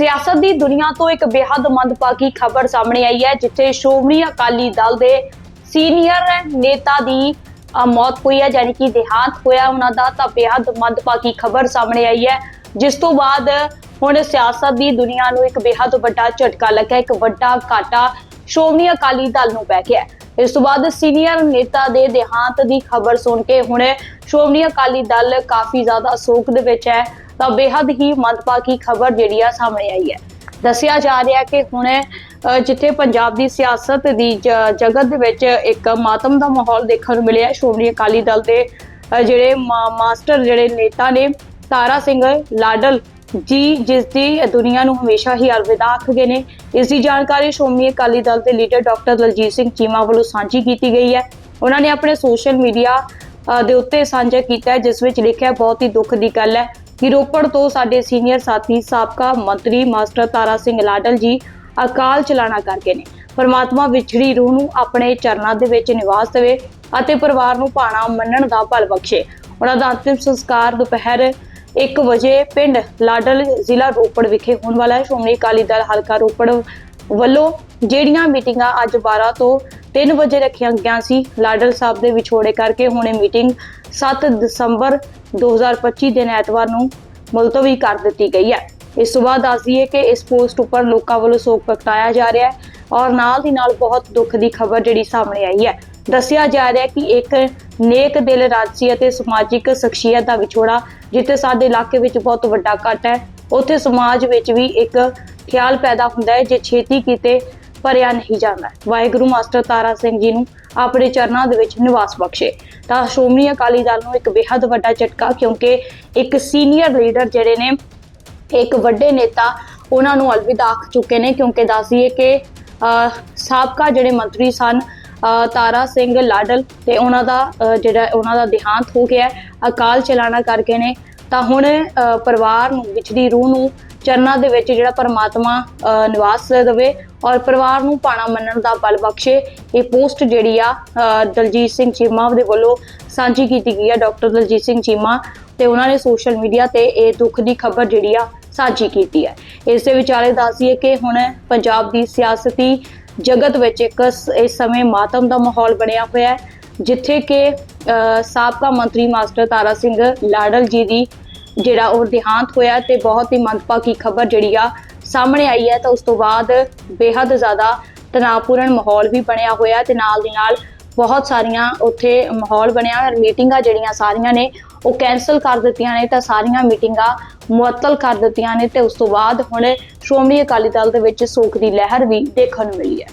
ਸਿਆਸਤ ਦੀ ਦੁਨੀਆ ਤੋਂ ਇੱਕ ਬੇਹੱਦ ਮੰਦਭਾਗੀ ਖਬਰ ਸਾਹਮਣੇ ਆਈ ਹੈ, ਜਿੱਥੇ ਸ਼੍ਰੋਮਣੀ ਅਕਾਲੀ ਦਲ ਦੇ ਸੀਨੀਅਰ ਨੇਤਾ ਦੀ ਮੌਤ ਹੋਈ ਹੈ, ਯਾਨੀ ਕਿ ਦੇਹਾਂਤ ਹੋਇਆ, ਉਹਨਾਂ ਦਾ ਤਾਂ ਬੇਹੱਦ ਮੰਦਭਾਗੀ ਖਬਰ ਸਾਹਮਣੇ ਆਈ ਹੈ। ਜਿਸ ਤੋਂ ਬਾਅਦ ਹੁਣ ਸਿਆਸਤ ਦੀ ਦੁਨੀਆ ਨੂੰ ਇੱਕ ਬੇਹੱਦ ਵੱਡਾ ਝਟਕਾ ਲੱਗਾ ਇੱਕ ਵੱਡਾ ਘਾਟਾ ਸ਼੍ਰੋਮਣੀ ਅਕਾਲੀ ਦਲ ਨੂੰ ਪੈ ਗਿਆ। ਇਸ ਤੋਂ ਬਾਅਦ ਸੀਨੀਅਰ ਨੇਤਾ ਦੇ ਦੇਹਾਂਤ ਦੀ ਖਬਰ ਸੁਣ ਕੇ ਹੁਣ ਸ਼੍ਰੋਮਣੀ ਅਕਾਲੀ ਦਲ ਕਾਫੀ ਜ਼ਿਆਦਾ ਸੋਗ ਦੇ ਵਿੱਚ ਹੈ ਤਾਂ ਬੇहद ਹੀ ਮੰਦਭਾਗੀ ਖਬਰ ਜਿਹੜੀ ਆ ਸਾਹਮਣੇ ਆਈ ਹੈ। ਦੱਸਿਆ ਜਾ ਰਿਹਾ ਕਿ ਹੁਣ ਅ, ਜਿੱਥੇ ਪੰਜਾਬ ਦੀ ਸਿਆਸਤ ਦੀ ਜਗਤ ਦੇ ਵਿੱਚ ਇੱਕ ਮਾਤਮ ਦਾ ਮਾਹੌਲ ਦੇਖਣ ਨੂੰ ਮਿਲਿਆ ਸ਼੍ਰੋਮਣੀ ਅਕਾਲੀ ਦਲ ਦੇ ਜਿਹੜੇ ਮਾ- ਮਾਸਟਰ ਜਿਹੜੇ ਨੇਤਾ ਨੇ ਤਾਰਾ ਸਿੰਘ ਲਾਡਲ ਜੀ, ਜਿਸ ਦੀ ਦੁਨੀਆ ਨੂੰ ਹਮੇਸ਼ਾ ਹੀ ਅਲਵਿਦਾ ਆਖ ਨੇ। ਇਸ ਦੀ ਜਾਣਕਾਰੀ ਸ਼੍ਰੋਮਣੀ ਅਕਾਲੀ ਦਲ ਦੇ ਲੀਡਰ ਡਾਕਟਰ ਦਲਜੀਤ ਸਿੰਘ ਚੀਮਾ ਵੱਲੋਂ ਸਾਂਝੀ ਕੀਤੀ ਗਈ ਹੈ। ਉਹਨਾਂ ਨੇ ਆਪਣੇ ਸੋਸ਼ਲ ਮੀਡੀਆ ਦੇ ਉੱਤੇ ਸਾਂਝਾ ਕੀਤਾ ਹੈ, ਜਿਸ ਵਿੱਚ ਲਿਖਿਆ ਬਹੁਤ ਹੀ ਦੁੱਖ ਦੀ ਗੱਲ ਹੈ ਕਿ ਰੋਪੜ ਤੋਂ ਸਾਡੇ ਸੀਨੀਅਰ ਸਾਥੀ, ਸਾਬਕਾ ਮੰਤਰੀ ਮਾਸਟਰ ਤਾਰਾ ਸਿੰਘ ਲਾਡਲ ਜੀ ਅਕਾਲ ਚਲਾਣਾ ਕਰਕੇ ਨੇ। ਪਰਮਾਤਮਾ ਵਿਛੜੀ ਰੂਹ ਨੂੰ ਆਪਣੇ ਚਰਨਾਂ ਦੇ ਵਿੱਚ ਨਿਵਾਸ ਦੇਵੇ ਅਤੇ ਪਰਿਵਾਰ ਨੂੰ ਭਾਣਾ ਮੰਨਣ ਦਾ ਬਲ ਬਖਸ਼ੇ। ਉਹਨਾਂ ਦਾ ਅੰਤਿਮ ਸੰਸਕਾਰ ਦੁਪਹਿਰ 1 ਵਜੇ ਪਿੰਡ ਲਾਡਲ ਜ਼ਿਲ੍ਹਾ ਰੋਪੜ ਵਿਖੇ ਹੋਣ ਵਾਲਾ ਹੈ। ਸ਼੍ਰੋਮਣੀ ਅਕਾਲੀ ਦਲ ਹਲਕਾ ਰੋਪੜ ਵੱਲੋਂ ਜਿਹੜੀਆਂ ਮੀਟਿੰਗਾਂ ਅੱਜ 12 ਤੋਂ 3 ਵਜੇ ਰੱਖੀਆਂ ਗਈਆਂ ਸੀ, ਲਾਡਲ ਸਾਹਿਬ ਦੇ ਵਿਛੋੜੇ ਕਰਕੇ ਹੁਣ ਇਹ ਮੀਟਿੰਗ 7 ਦਸੰਬਰ 2025 ਦਿਨ ਐਤਵਾਰ ਨੂੰ ਮੁਲਤਵੀ ਕਰ ਦਿੱਤੀ ਗਈ ਹੈ। ਇਸ ਤੋਂ ਬਾਅਦ ਦੱਸ ਦਈਏ ਕਿ ਇਸ ਪੋਸਟ ਉੱਪਰ ਲੋਕਾਂ ਵੱਲੋਂ ਸੋਗ ਪ੍ਰਗਟਾਇਆ ਜਾ ਰਿਹਾ ਹੈ ਔਰ ਨਾਲ ਦੀ ਨਾਲ ਬਹੁਤ ਦੁੱਖ ਦੀ ਖਬਰ ਜਿਹੜੀ ਸਾਹਮਣੇ ਆਈ ਹੈ। ਦੱਸਿਆ ਜਾ ਰਿਹਾ ਹੈ ਕਿ ਇੱਕ ਨੇਕ ਦਿਲ ਰਾਜਸੀ ਅਤੇ ਸਮਾਜਿਕ ਸ਼ਖਸੀਅਤ ਦਾ ਵਿਛੋੜਾ ਜਿੱਥੇ ਸਾਡੇ ਇਲਾਕੇ ਵਿੱਚ ਬਹੁਤ ਵੱਡਾ ਕੱਟ ਹੈ ਉੱਥੇ ਸਮਾਜ ਵਿੱਚ ਵੀ ਇੱਕ ਖਿਆਲ ਪੈਦਾ ਹੁੰਦਾ ਹੈ ਜੇ ਛੇਤੀ ਕੀਤੇ ਭਰਿਆ ਨਹੀਂ ਜਾਂਦਾ। ਵਾਹਿਗੁਰੂ ਮਾਸਟਰ ਤਾਰਾ ਸਿੰਘ ਜੀ ਨੂੰ ਆਪਣੇ ਚਰਨਾਂ ਦੇ ਵਿੱਚ ਨਿਵਾਸ ਬਖਸ਼ੇ। ਤਾਂ ਸ਼੍ਰੋਮਣੀ ਅਕਾਲੀ ਦਲ ਨੂੰ ਇੱਕ ਬੇहद ਵੱਡਾ ਝਟਕਾ ਕਿਉਂਕਿ ਇੱਕ ਸੀਨੀਅਰ ਲੀਡਰ ਜਿਹੜੇ ਨੇ ਇੱਕ ਵੱਡੇ ਨੇਤਾ ਉਹਨਾਂ ਨੂੰ ਅਲਵਿਦਾ ਆਖ ਚੁੱਕੇ ਨੇ ਕਿਉਂਕਿ ਦੱਸੀਏ ਕਿ ਅਹ, ਸਾਬਕਾ ਜਿਹੜੇ ਮੰਤਰੀ ਸਨ ਤਾਰਾ ਸਿੰਘ ਲਾਡਲ ਤੇ ਉਹਨਾਂ ਦਾ ਜਿਹੜਾ ਉਹਨਾਂ ਦਾ ਦੇਹਾਂਤ ਹੋ ਗਿਆ ਅਕਾਲ ਚਲਾਣਾ ਕਰਕੇ ਨੇ। ਤਾਂ ਹੁਣ ਪਰਿਵਾਰ ਨੂੰ ਵਿਛੜੀ ਰੂਹ ਨੂੰ, ਚਰਨਾਂ ਦੇ ਵਿੱਚ ਜਿਹੜਾ ਪਰਮਾਤਮਾ ਨਿਵਾਸ ਦੇਵੇ ਔਰ ਪਰਿਵਾਰ ਨੂੰ ਪਾਣਾ ਮੰਨਣ ਦਾ ਬਲ ਬਖਸ਼ੇ। ਇਹ ਪੋਸਟ ਜਿਹੜੀ ਆ ਦਲਜੀਤ ਸਿੰਘ ਚੀਮਾ ਦੇ ਵੱਲੋਂ ਸਾਂਝੀ ਕੀਤੀ ਗਈ ਹੈ ਡਾਕਟਰ ਦਲਜੀਤ ਸਿੰਘ ਚੀਮਾ। ਤੇ ਉਹਨਾਂ ਨੇ ਸੋਸ਼ਲ ਮੀਡੀਆ ਤੇ ਇਹ ਦੁੱਖ ਦੀ ਖਬਰ ਜਿਹੜੀ ਆ, ਸਾਂਝੀ ਕੀਤੀ ਹੈ। ਇਸ ਦੇ ਵਿਚਾਲੇ ਦੱਸੀਏ ਕਿ ਹੁਣ ਪੰਜਾਬ ਦੀ ਸਿਆਸਤੀ ਜਗਤ ਵਿੱਚ ਇੱਕ ਇਸ ਸਮੇਂ ਮਾਤਮ ਦਾ ਮਾਹੌਲ ਬਣਿਆ ਹੋਇਆ ਹੈ ਜਿੱਥੇ ਕਿ ਅਹ, ਸਾਬਕਾ ਮੰਤਰੀ ਮਾਸਟਰ ਤਾਰਾ ਸਿੰਘ ਲਾਡਲ ਜੀ ਦੀ ਜਿਹੜਾ ਉਹ ਦੇਹਾਂਤ ਹੋਇਆ ਤੇ ਬਹੁਤ ਹੀ ਮੰਦਭਾਗੀ ਖਬਰ ਜਿਹੜੀ ਆ ਸਾਹਮਣੇ ਆਈ ਹੈ ਤਾਂ ਉਸ ਤੋਂ ਬਾਅਦ ਬੇहद ਜ਼ਿਆਦਾ ਤਣਾਅਪੂਰਨ ਮਾਹੌਲ ਵੀ ਬਣਿਆ ਹੋਇਆ ਤੇ ਨਾਲ ਦੀ ਨਾਲ ਬਹੁਤ ਸਾਰੀਆਂ ਉੱਥੇ ਮਾਹੌਲ ਬਣਿਆ ਹੋਇਆ ਮੀਟਿੰਗਾਂ ਜਿਹੜੀਆਂ ਸਾਰੀਆਂ ਨੇ ਉਹ ਕੈਨਸਲ ਕਰ ਦਿੱਤੀਆਂ ਨੇ ਤਾਂ ਸਾਰੀਆਂ ਮੀਟਿੰਗਾਂ ਮੁਅੱਤਲ ਕਰ ਦਿੱਤੀਆਂ ਨੇ ਤੇ ਉਸ ਤੋਂ ਬਾਅਦ ਹੁਣ ਸ਼੍ਰੋਮਣੀ ਅਕਾਲੀ ਦਲ ਦੇ ਵਿੱਚ ਸੋਗ ਦੀ ਲਹਿਰ ਵੀ ਦੇਖਣ ਨੂੰ ਮਿਲੀ ਹੈ।